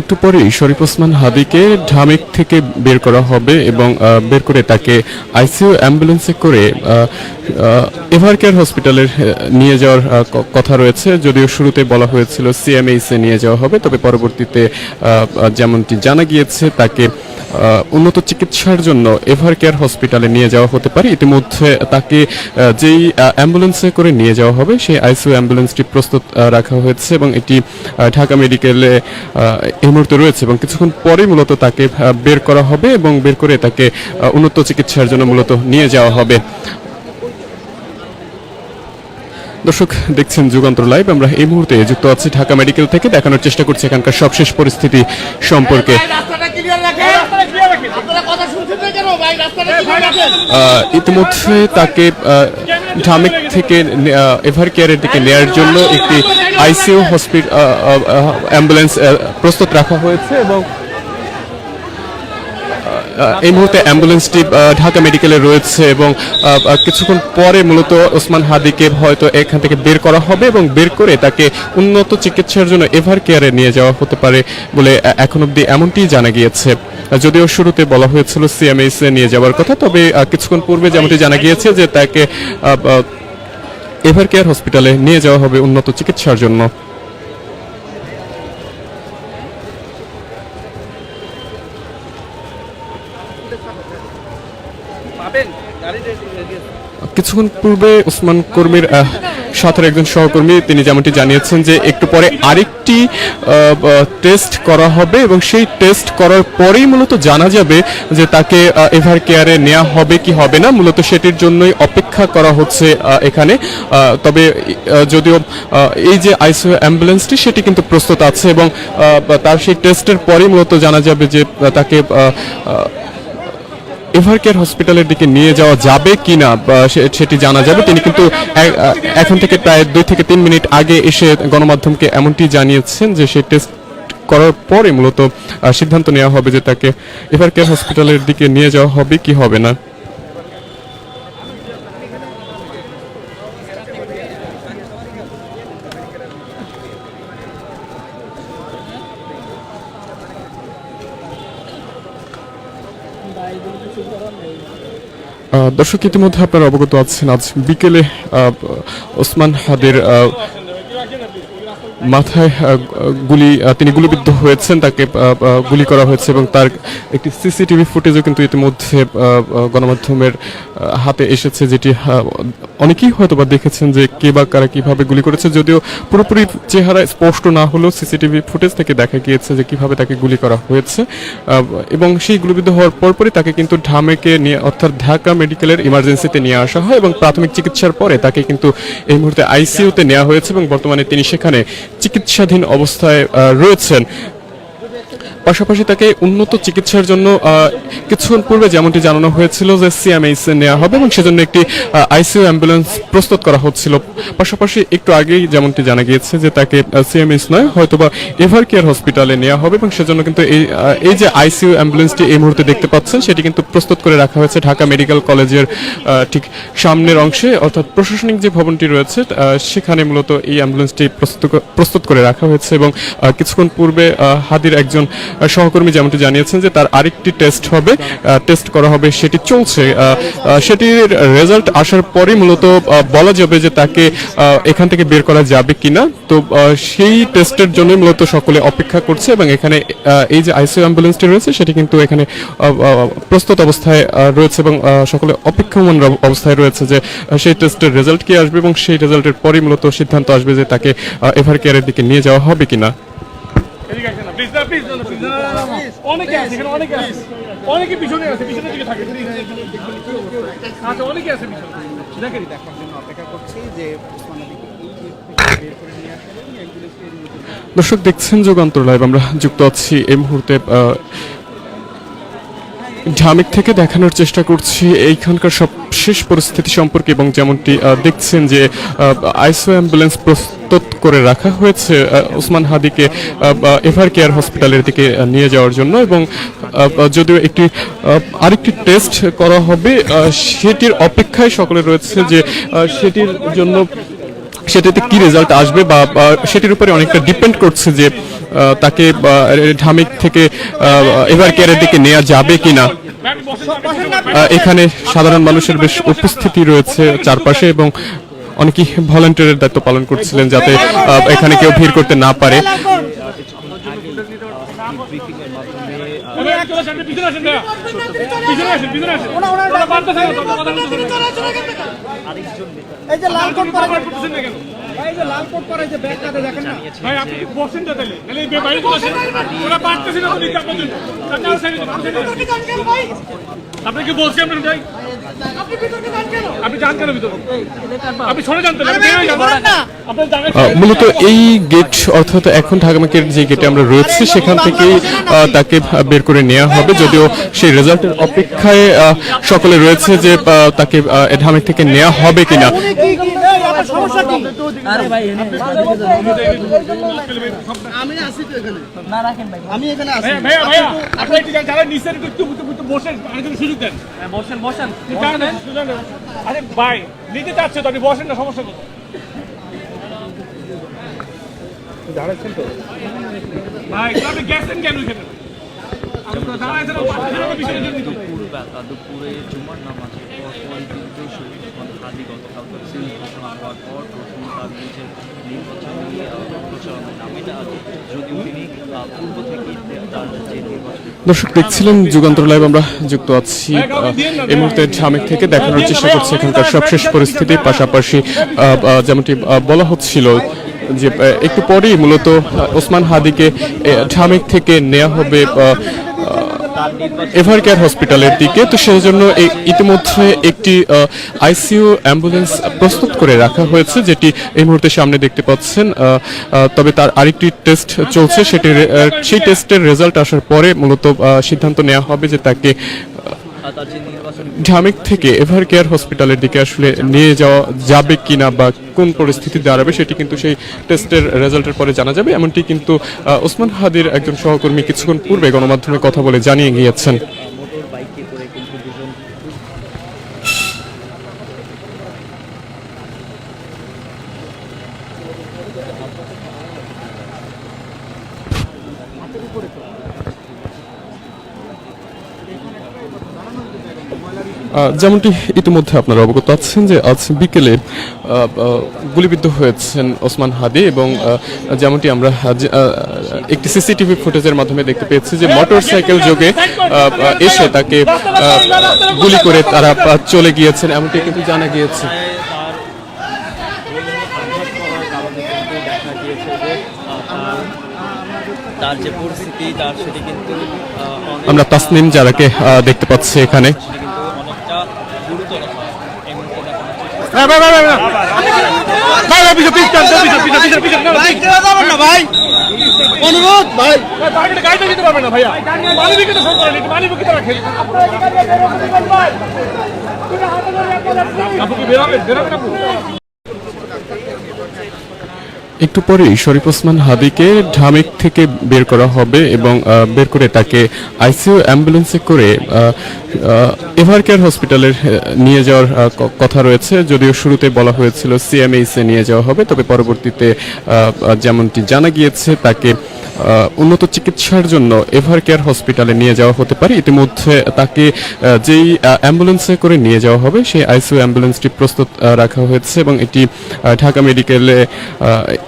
একটু পরেই শরীফ ওসমান হাদিকে ঢামেক থেকে বের করা হবে এবং বের করে তাকে আইসিইউ অ্যাম্বুলেন্সে করে এভার কেয়ার হসপিটালের নিয়ে যাওয়ার কথা রয়েছে। যদিও শুরুতে বলা হয়েছিল সিএমএইসে নিয়ে যাওয়া হবে, তবে পরবর্তীতে যেমনটি জানা গিয়েছে, তাকে উন্নত চিকিৎসার জন্য এভার কেয়ার হসপিটালে নিয়ে যাওয়া হতে পারে। ইতিমধ্যে তাকে যেই অ্যাম্বুলেন্সে করে নিয়ে যাওয়া হবে, সেই আইসিইউ অ্যাম্বুলেন্সটি প্রস্তুত রাখা হয়েছে এবং এটি ঢাকা মেডিকেলে এই মুহূর্তে রয়েছে এবং কিছুক্ষণ পরেই মূলত তাকে বের করা হবে এবং বের করে তাকে উন্নত চিকিৎসার জন্য মূলত নিয়ে যাওয়া হবে। দর্শক, দেখছেন যুগান্তর লাইভ। আমরা এই মুহূর্তে যুক্ত আছি ঢাকা মেডিকেল থেকে। দেখানোর চেষ্টা করছি এখানকার সবশেষ পরিস্থিতি সম্পর্কে ভাই, রাস্তাটা ক্লিয়ার রাখেন আপনারা কথা শুনছেন না কেন ভাই রাস্তাটা ক্লিয়ার রাখেন আহ, ইতিমধ্যে তাকে ঢামেক থেকে এভার কেয়ারের দিকে নেয়ার জন্য একটি আইসিইউ হসপিটাল অ্যাম্বুলেন্স প্রস্তুত রাখা হয়েছে এবং এই মুহূর্তে অ্যাম্বুলেন্সটি ঢাকা মেডিকেলে রয়েছে এবং কিছুক্ষণ পরে মূলত ওসমান হাদিকে হয়তো এখান থেকে বের করা হবে এবং বের করে তাকে উন্নত চিকিৎসার জন্য এভার কেয়ারে নিয়ে যাওয়া হতে পারে বলে এখন অবধি এমনটিই জানা গিয়েছে। যদিও শুরুতে বলা হয়েছিল সিএমএইস এ নিয়ে যাওয়ার কথা, তবে কিছুক্ষণ পূর্বে যেমনটি জানা গিয়েছে যে তাকে এভার কেয়ার হসপিটালে নিয়ে যাওয়া হবে উন্নত চিকিৎসার জন্য পাবেন গাড়ি রেডি রেডি আছে। কিছুক্ষণ পূর্বে ওসমান কর্মীর সাথের একজন সহকর্মী, তিনি যেমনটি জানিয়েছেন যে একটু পরে আরেকটি টেস্ট করা হবে এবং সেই টেস্ট করার পরেই মূলত জানা যাবে যে তাকে এভার কেয়ারে নেওয়া হবে কি হবে না। মূলত সেটির জন্যই অপেক্ষা করা হচ্ছে এখানে। তবে যদিও এই যে আইসিইউ অ্যাম্বুলেন্সটি, সেটি কিন্তু প্রস্তুত আছে এবং তার সেই টেস্টের পরেই মূলত জানা যাবে যে তাকে আহ, আহ, এভার কেয়ার হসপিটালের দিকে নিয়ে যাওয়া যাবে কি না সেটি জানা যাবে। তিনি কিন্তু এখন থেকে প্রায় দুই থেকে তিন মিনিট আগে এসে গণমাধ্যমকে এমনটি জানিয়েছেন যে সে টেস্ট করার পরে মূলত সিদ্ধান্ত নেওয়া হবে যে তাকে এভার কেয়ার হসপিটালের দিকে নিয়ে যাওয়া হবে কি হবে না। দর্শক ইতিমধ্যে আপনারা অবগত আছেন আজ বিকেলে ওসমান হাদের মাথায় গুলি তিনি গুলিবিদ্ধ হয়েছেন, তাকে গুলি করা হয়েছে এবং তার একটি সিসিটিভি ফুটেজও কিন্তু ইতিমধ্যে গণমাধ্যমের হাতে এসেছে, যেটি অনেকেই হয়তো বা দেখেছেন যে কে বা কারা কীভাবে গুলি করেছে, যদিও পুরোপুরি চেহারা স্পষ্ট না হলেও সিসিটিভি ফুটেজ থেকে দেখা গিয়েছে যে কীভাবে তাকে গুলি করা হয়েছে এবং সেই গুলিবিদ্ধ হওয়ার পরপরই তাকে কিন্তু ঢামেকে নিয়ে, অর্থাৎ ঢাকা মেডিকেলের ইমার্জেন্সিতে নিয়ে আসা হয় এবং প্রাথমিক চিকিৎসার পরে তাকে কিন্তু এই মুহূর্তে আইসিইউতে নেওয়া হয়েছে এবং বর্তমানে তিনি সেখানে চিকিৎসাধীন অবস্থায় রয়েছেন। পাশাপাশি তাকে উন্নত চিকিৎসার জন্য কিছুক্ষণ পূর্বে যেমনটি জানানো হয়েছিল যে সিএমএইচ নেওয়া হবে এবং সেজন্য একটি আইসিইউ অ্যাম্বুলেন্স প্রস্তুত করা হচ্ছিল। পাশাপাশি একটু আগেই যেমনটি জানা গিয়েছে যে তাকে সিএমএইচ নয়, হয়তোবা এভার কেয়ার হসপিটালে নেওয়া হবে এবং সেজন্য কিন্তু এই এই যে আইসিইউ অ্যাম্বুলেন্সটি এই মুহূর্তে দেখতে পাচ্ছেন, সেটি কিন্তু প্রস্তুত করে রাখা হয়েছে ঢাকা মেডিকেল কলেজের ঠিক সামনের অংশে। অর্থাৎ প্রশাসনিক যে ভবনটি রয়েছে সেখানে মূলত এই অ্যাম্বুলেন্সটি প্রস্তুত করে রাখা হয়েছে এবং কিছুক্ষণ পূর্বে হাদির একজন সহকর্মী যেমনটি জানিয়েছেন যে তার আরেকটি টেস্ট হবে টেস্ট করা হবে, সেটি চলছে। সেটির রেজাল্ট আসার পরেই মূলত বলা যাবে যে তাকে এখান থেকে বের করা যাবে কিনা। তো সেই টেস্টের জন্য মূলত সকলে অপেক্ষা করছে এবং এখানে এই যে আইসিইউ অ্যাম্বুলেন্সটি রয়েছে, সেটি কিন্তু এখানে প্রস্তুত অবস্থায় রয়েছে এবং সকলে অপেক্ষমান অবস্থায় রয়েছে যে সেই টেস্টের রেজাল্ট কি আসবে এবং সেই রেজাল্টের পরই মূলত সিদ্ধান্ত আসবে যে তাকে এভার কেয়ারের দিকে নিয়ে যাওয়া হবে কিনা। আসেন না, প্লিজ না। অনেকে আছে এখানে অনেকে আছে। অনেকে পিছনে আছে পিছনে দিকে থাকে আচ্ছা অনেকে আছে পিছনে। দেখেন দেখার জন্য অপেক্ষা করছি যে দর্শক দেখছেন যুগান্তর লাইভ। আমরা যুক্ত আছি এই মুহূর্তে আহ, ঢামেক থেকে দেখানোর চেষ্টা করছি এইখানকার সব শেষ পরিস্থিতি সম্পর্কে এবং যেমনটি দেখছেন যে আইসো অ্যাম্বুলেন্স প্রস্তুত করে রাখা হয়েছে ওসমান হাদিকে এভার কেয়ার হসপিটালের দিকে নিয়ে যাওয়ার জন্য এবং যদিও একটি আরেকটি টেস্ট করা হবে সেটির অপেক্ষায় সকলে রয়েছে যে সেটির জন্য সেটাতে কি রেজাল্ট আসবে বা সেটির উপরে অনেকটা ডিপেন্ড করছে যে তাকে ঢামিক থেকে এবার কেয়ারের দিকে নেওয়া যাবে কিনা। এখানে সাধারণ মানুষের বেশ উপস্থিতি রয়েছে চারপাশে এবং অনেকেই ভলান্টিয়ারের দায়িত্ব পালন করছিলেন যাতে এখানে কেউ ভিড় করতে না পারে চলে আসেন, পিছনে আসেন ভাইয়া। পিছনে আসেন, পিছনে আসেন। তোমরা পারতেছেন না, তোমরা কথা মাধ্যমে না। এই যে লাল কোট পরা না কেন? এই যে লাল কোট পরা যে ব্যাগ কাঁধে দেখেন না। ভাই, আপনি একটু বসেন তো তাহলে। তাহলে এই বাইরে চলে ওরা না তো নিতে আপনাদের। আপনি কি বলছেন আপনার ভাই? মূলত এই গেট অর্থাৎ এখন ঢাকামাকের যে গেটে আমরা রয়েছি সেখান থেকেই আহ, তাকে বের করে নেওয়া হবে। যদিও সেই রেজাল্টের অপেক্ষায় আহ, সকলে রয়েছে যে আহ, তাকে আহ, ঢামেক থেকে নেওয়া হবে কিনা। আমি আছি তো এখানে। না রাখেন ভাই। আমি এখানে আছি। ভাইয়া ভাইয়া আপনি একটু যান, যারা নিচের একটু একটু একটু- একটু বসেন আরেকজন সুযোগ দেন। বসেন বসেন। আরে ভাই নিতে চাচ্ছে তো আপনি বসেন না সমস্যা কোথায়? ভাই তো? আপনি গেছেন কেন এখানে? দর্শক, দেখছিলেন যুগান্তর লাইভ, আমরা যুক্ত আছি এই মুহূর্তে ঝামেক থেকে দেখানোর চেষ্টা করছি এখানকার সবশেষ পরিস্থিতি, পাশাপাশি যেমনটি বলা হচ্ছিল যে একটু পরেই মূলত ওসমান হাদিকে ঢামেক থেকে নেওয়া হবে এভার কেয়ার হসপিটালের দিকে। তো সেই জন্য ইতিমধ্যে একটি আইসিইউ অ্যাম্বুলেন্স প্রস্তুত করে রাখা হয়েছে, যেটি এই মুহূর্তে সামনে দেখতে পাচ্ছেন। তবে তার আরেকটি টেস্ট চলছে সেটি সেই টেস্টের রেজাল্ট আসার পরে মূলত সিদ্ধান্ত নেওয়া হবে যে তাকে ঢামেক থেকে এভার কেয়ার হসপিটালের দিকে আসলে নিয়ে যাওয়া যাবে কিনা বা কোন পরিস্থিতি দাঁড়াবে সেটি কিন্তু সেই টেস্টের রেজাল্টের পরে জানা যাবে। এমনটি কিন্তু ওসমান হাদির একজন সহকর্মী কিছুক্ষণ পূর্বে গণমাধ্যমে কথা বলে জানিয়ে গিয়েছেন মোটর বাইকে করে কিন্তু দুজন আহ, যেমনটি ইতিমধ্যে আপনারা অবগত আছেন যে আজ বিকেলে গুলিবিদ্ধ হয়েছেন ওসমান হাদি এবং যেমনটি আমরা একটি সিসিটিভি ফুটেজের মাধ্যমে দেখতে পেয়েছি যে মোটর সাইকেল যোগে এসে তাকে গুলি করে তারা চলে গিয়েছেন এমনটি কিন্তু জানা গিয়েছে। তার যে পরিস্থিতি তার সেটি কিন্তু আমরা তাসনিম যারাকে দেখতে পাচ্ছি এখানে সেটি কিন্তু অনেকটা গুরুতর হয় এই মুহূর্তে দেখা যাচ্ছে ভাই, ভাই, ভাই, ভাই, ভাই। ভাই, ভাই, ভাই ভাই ভাই ভাই ভাই ভাই ভাই ভাই কেউ যাবেন না ভাই অনুরোধ ভাই ভাই, বাইরে গাড়িটা দিতে পারবেন না, ভাইয়া। ভাই ভাই ফোন করেন, একটু ভাই ভাই রাখেন। ভাই কি ভাই ভাই আপু? একটু পরেই শরীফ ওসমান হাবিকে ঢামেক থেকে বের করা হবে এবং বের করে তাকে আইসিইউ অ্যাম্বুলেন্সে করে এভারকেয়ার হসপিটালের নিয়ে যাওয়ার কথা রয়েছে। যদিও শুরুতে বলা হয়েছিল সিএমএইসে নিয়ে যাওয়া হবে, তবে পরবর্তীতে যেমনটি জানা গিয়েছে, তাকে উন্নত চিকিৎসার জন্য এভার কেয়ার হসপিটালে নিয়ে যাওয়া হতে পারে। ইতিমধ্যে তাকে যেই অ্যাম্বুলেন্সে করে নিয়ে যাওয়া হবে, সেই আইসিইউ অ্যাম্বুলেন্সটি প্রস্তুত রাখা হয়েছে এবং এটি ঢাকা মেডিকেলে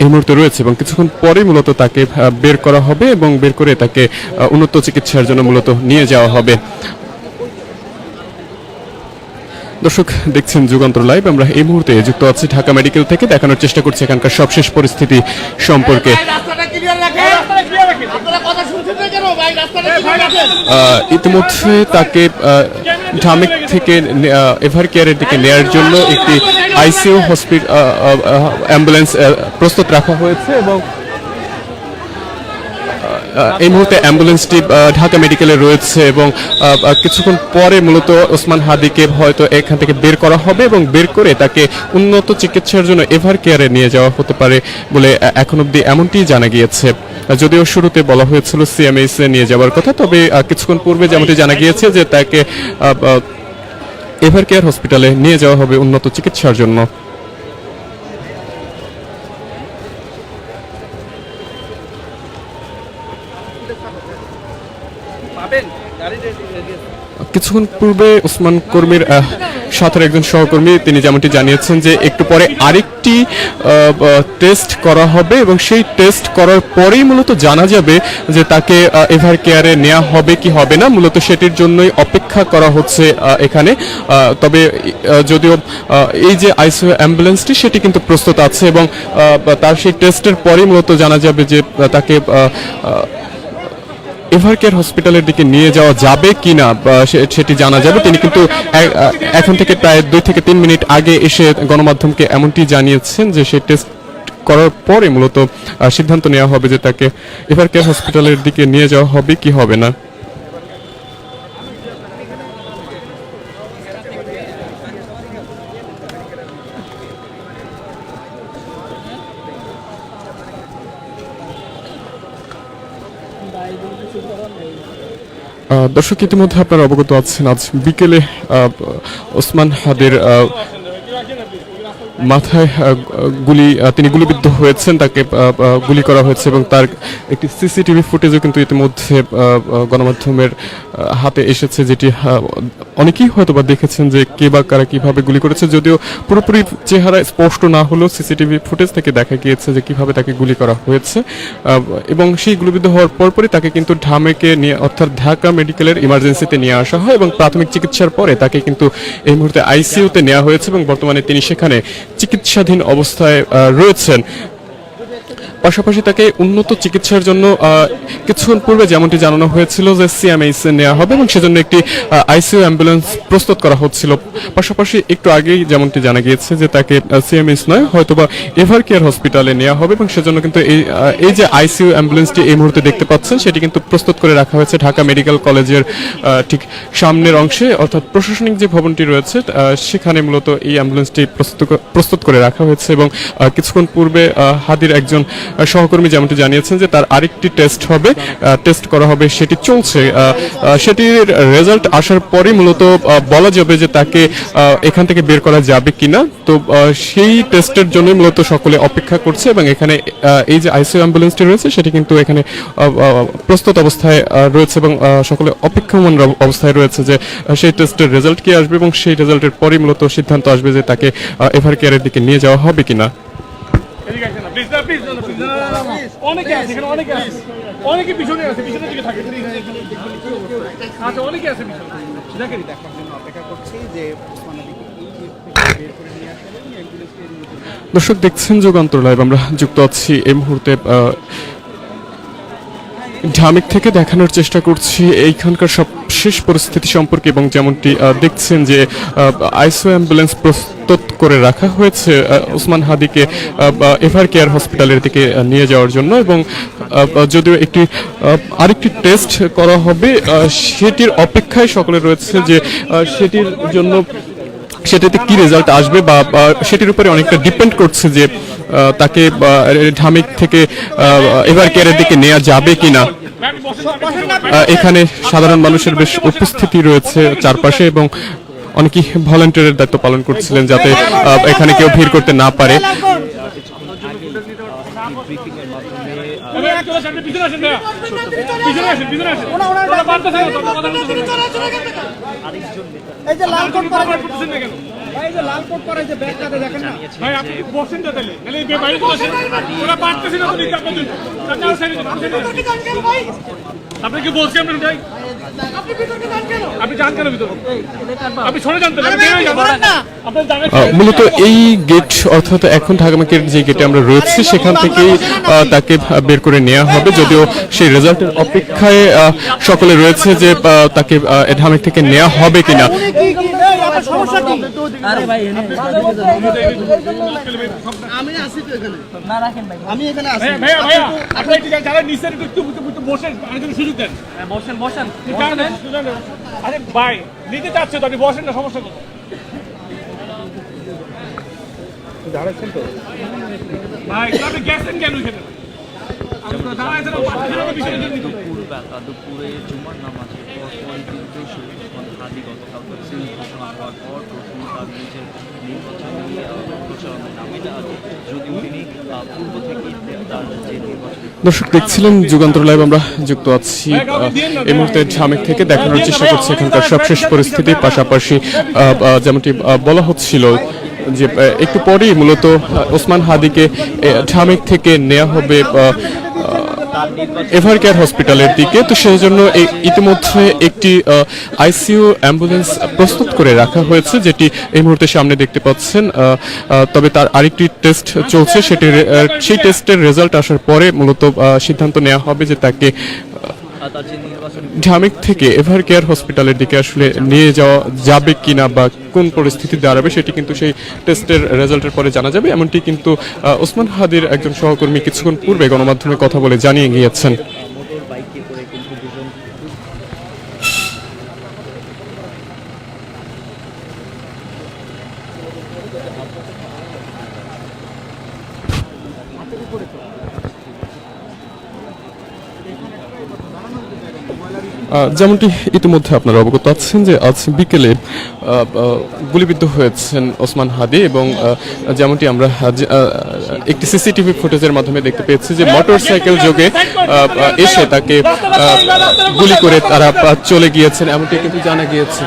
এই মুহূর্তে রয়েছে এবং কিছুক্ষণ পরে মূলত তাকে বের করা হবে এবং বের করে তাকে উন্নত চিকিৎসার জন্য মূলত নিয়ে যাওয়া হবে। দর্শক, দেখছেন যুগান্তর লাইভ। আমরা এই মুহূর্তে যুক্ত আছি ঢাকা মেডিকেল থেকে। দেখানোর চেষ্টা করছি এখানকার সবশেষ পরিস্থিতি সম্পর্কে। ইতিমধ্যে তাকে ঢামেক থেকে এভার কেয়ারের দিকে নেয়ার জন্য একটি আইসিইউ হসপিটাল অ্যাম্বুলেন্স প্রস্তুত রাখা হয়েছে এবং এই মুহূর্তে অ্যাম্বুলেন্সটি ঢাকা মেডিকেলে রয়েছে এবং কিছুক্ষণ পরে মূলত ওসমান হাদিকে হয়তো এখান থেকে বের করা হবে এবং বের করে তাকে উন্নত চিকিৎসার জন্য এভার কেয়ারে নিয়ে যাওয়া হতে পারে বলে এখন অবধি এমনটি জানা গিয়েছে। যদিও শুরুতে বলা হয়েছিল সিএমএস নিয়ে যাওয়ার কথা, তবে কিছুক্ষণ পূর্বে যেমনটি জানা গিয়েছে যে তাকে এভার কেয়ার হসপিটালে নিয়ে যাওয়া হবে উন্নত চিকিৎসার জন্য। কিছুক্ষণ পূর্বে উসমান কর্মীর সাথের একজন সহকর্মী, তিনি যেমনটি জানিয়েছেন যে একটু পরে আরেকটি টেস্ট করা হবে এবং সেই টেস্ট করার পরেই মূলত জানা যাবে যে তাকে এভার কেয়ারে নেওয়া হবে কি হবে না। মূলত সেটির জন্যই অপেক্ষা করা হচ্ছে এখানে। তবে যদিও এই যে আইসিইউ অ্যাম্বুলেন্সটি, সেটি কিন্তু প্রস্তুত আছে এবং তার সেই টেস্টের পরেই মূলত জানা যাবে যে তাকে আহ, আহ, এভার কেয়ার হসপিটালের দিকে নিয়ে যাওয়া যাবে কি না সেটি জানা যাবে। তিনি কিন্তু এখন থেকে প্রায় দুই থেকে তিন মিনিট আগে এসে গণমাধ্যমকে এমনটি জানিয়েছেন যে সে টেস্ট করার পরে মূলত সিদ্ধান্ত নেওয়া হবে যে তাকে এভার কেয়ার হসপিটালের দিকে নিয়ে যাওয়া হবে কি হবে না। দর্শক ইতিমধ্যে আপনারা অবগত আছেন আজ বিকেলে ওসমান হাদের মাথায় গুলি তিনি গুলিবিদ্ধ হয়েছেন, তাকে গুলি করা হয়েছে এবং তার একটি সিসিটিভি ফুটেজও কিন্তু ইতিমধ্যে গণমাধ্যমের হাতে এসেছে, যেটি অনেকেই হয়তো বা দেখেছেন যে কে বা কারা কীভাবে গুলি করেছে, যদিও পুরোপুরি চেহারা স্পষ্ট না হলেও সিসিটিভি ফুটেজ থেকে দেখা গিয়েছে যে কীভাবে তাকে গুলি করা হয়েছে এবং সেই গুলিবিদ্ধ হওয়ার পরপরই তাকে কিন্তু ঢামেকে নিয়ে, অর্থাৎ ঢাকা মেডিকেলের ইমার্জেন্সিতে নিয়ে আসা হয় এবং প্রাথমিক চিকিৎসার পরে তাকে কিন্তু এই মুহূর্তে আইসিইউতে নেওয়া হয়েছে এবং বর্তমানে তিনি সেখানে চিকিৎসাধীন অবস্থায় রয়েছেন। পাশাপাশি তাকে উন্নত চিকিৎসার জন্য কিছুক্ষণ পূর্বে যেমনটি জানানো হয়েছিল যে সিএমএইচ নেওয়া হবে এবং সেজন্য একটি আইসিইউ অ্যাম্বুলেন্স প্রস্তুত করা হচ্ছিল। পাশাপাশি একটু আগেই যেমনটি জানা গিয়েছে যে তাকে সিএমএইচ নয়, হয়তোবা এভার কেয়ার হসপিটালে নেওয়া হবে এবং সেজন্য কিন্তু এই এই যে আইসিইউ অ্যাম্বুলেন্সটি এই মুহূর্তে দেখতে পাচ্ছেন, সেটি কিন্তু প্রস্তুত করে রাখা হয়েছে ঢাকা মেডিকেল কলেজের ঠিক সামনের অংশে। অর্থাৎ প্রশাসনিক যে ভবনটি রয়েছে সেখানে মূলত এই অ্যাম্বুলেন্সটি প্রস্তুত করে রাখা হয়েছে এবং কিছুক্ষণ পূর্বে হাদির একজন সহকর্মী যেমনটি জানিয়েছেন যে তার আরেকটি টেস্ট হবে টেস্ট করা হবে, সেটি চলছে। সেটির রেজাল্ট আসার পরে মূলত বলা যাবে যে তাকে এখান থেকে বের করা যাবে কিনা। তো সেই টেস্টের জন্য মূলত সকলে অপেক্ষা করছে এবং এখানে এই যে আইসিইউ অ্যাম্বুলেন্সটি রয়েছে, সেটি কিন্তু এখানে প্রস্তুত অবস্থায় রয়েছে এবং সকলে অপেক্ষমান অবস্থায় রয়েছে যে সেই টেস্টের রেজাল্ট কি আসবে এবং সেই রেজাল্টের পরেই মূলত সিদ্ধান্ত আসবে যে তাকে এভার কেয়ারের দিকে নিয়ে যাওয়া হবে কিনা। আসেন না, please, না, please, না, অনেকে আছে এখানে অনেকে আছে। অনেকে পিছনে আছে পিছনের দিকে থাকে আচ্ছা অনেকে আছে পিছনে। দেখেন দেখার জন্য অপেক্ষা করছি যে দর্শক দেখছেন যুগান্তর লাইভ আমরা যুক্ত আছি এই মুহূর্তে আহ, ঢামেক থেকে দেখানোর চেষ্টা করছি। এইখানকার সব শেষ পরিস্থিতি সম্পর্কে এবং যেমনটি দেখছেন যে আইসো অ্যাম্বুলেন্স প্রস্তুত করে রাখা হয়েছে ওসমান হাদিকে এভার কেয়ার হসপিটালের দিকে নিয়ে যাওয়ার জন্য এবং যদিও একটি আরেকটি টেস্ট করা হবে সেটির অপেক্ষায় সকলে রয়েছে যে সেটির জন্য, সেটাতে কি রেজাল্ট আসবে বা সেটির উপরে অনেকটা ডিপেন্ড করছে যে তাকে ঢামেক থেকে এবার কেয়ারের দিকে নেওয়া যাবে কিনা। এখানে সাধারণ মানুষের বেশ উপস্থিতি রয়েছে চারপাশে এবং অনেকেই ভলেন্টিয়ারের দায়িত্ব পালন করছিলেন যাতে এখানে কেউ ভিড় করতে না পারে। এই যে লাল কোট পরা এই যে লাল কোট পরা এই যে ব্যাগটাতে দেখেন না? ভাই, আপনি বসেন তাহলে? এই ওরা পারতেছে না তো নিতে দিন, আপনি কি বলছি আপনার ভাই? মূলত এই গেট অর্থাৎ এখন ঢাকা মার্কেট যে গেটে আমরা রয়েছি সেখান থেকেই আহ, তাকে বের করে নেওয়া হবে। যদিও সেই রেজাল্টের অপেক্ষায় আহ, সকলে রয়েছে যে আহ, তাকে আহ, ঢামেক থেকে নেওয়া হবে কিনা। আমি আছি তো এখানে। আমি এখানে আছি। ভাইয়া ভাইয়া আপনি ঠিক আছে যারা নিচে একটু একটু একটু- বসেন বসেন আরেকজন সুযোগ দেন। বসেন বসেন। আরে ভাই নিতে চাচ্ছে তো আপনি বসেন না সমস্যা কোথায়? দাঁড়াচ্ছেন তো। ভাই আপনি গেছেন কেন এখানে? দুপুরে জুমার নামাজের পর হাদি গতকাল ঘোষণা হওয়ার পর প্রথম তার নিজের নামেন যদিও তিনি পূর্ব থেকেই তার যে দর্শক, দেখছিলেন যুগান্তর লাইভ, আমরা যুক্ত আছি এই মুহূর্তে ঝামেক থেকে দেখানোর চেষ্টা করছি এখানকার সবশেষ পরিস্থিতি, পাশাপাশি যেমনটি বলা হচ্ছিল যে একটু পরেই মূলত ওসমান হাদিকে ঝামেক থেকে নেওয়া হবে এভার কেয়ার হসপিটালের দিকে। তো সেই জন্য এই ইতিমধ্যে একটি আইসিইউ অ্যাম্বুলেন্স প্রস্তুত করে রাখা হয়েছে, যেটি এই মুহূর্তে সামনে দেখতে পাচ্ছেন। তবে তার আরেকটি টেস্ট চলছে, সেটি সেই টেস্টের রেজাল্ট আসার পরে মূলত সিদ্ধান্ত নেওয়া হবে যে তাকে ঢামেক থেকে এভার কেয়ার হসপিটালের দিকে আসলে নিয়ে যাওয়া যাবে কিনা বা কোন পরিস্থিতি দাঁড়াবে সেটি কিন্তু সেই টেস্টের রেজাল্টের পরে জানা যাবে। এমনটি কিন্তু ওসমান হাদির একজন সহকর্মী কিছুক্ষণ পূর্বে গণমাধ্যমে কথা বলে জানিয়ে গিয়েছেন মোটর বাইকে করে কিন্তু দুজন আহ, যেমনটি ইতিমধ্যে আপনারা অবগত আছেন যে আজ বিকেলে গুলিবিদ্ধ হয়েছেন ওসমান হাদি এবং যেমনটি আমরা একটি সিসিটিভি ফুটেজের মাধ্যমে দেখতে পেয়েছি যে মোটর সাইকেল যোগে এসে তাকে গুলি করে তারা চলে গিয়েছেন এমনটি কিন্তু জানা গিয়েছে।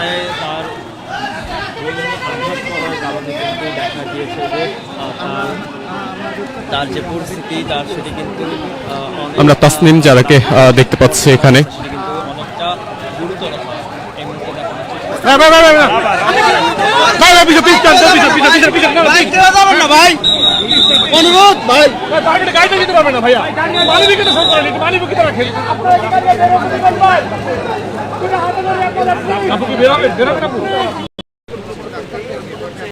তার যে পরিস্থিতি তার সেটি কিন্তু আমরা তাসনিম যারাকে দেখতে পাচ্ছি এখানে সেটি কিন্তু অনেকটা গুরুতর হয় এই মুহূর্তে দেখানো হচ্ছে ভাই ভাই ভাই ভাই ভাই ভাই পিছনে পিছনে পিছনে পিছনে পিছনে পিছনে না ভাই অনুরোধ ভাই। ভাই গাড়িটা দিতে পারবে না ভাইয়া। ভাই তো ভাই মানবিক তো রাখেন আপনি বেরোবেন বেরোবেন আপনি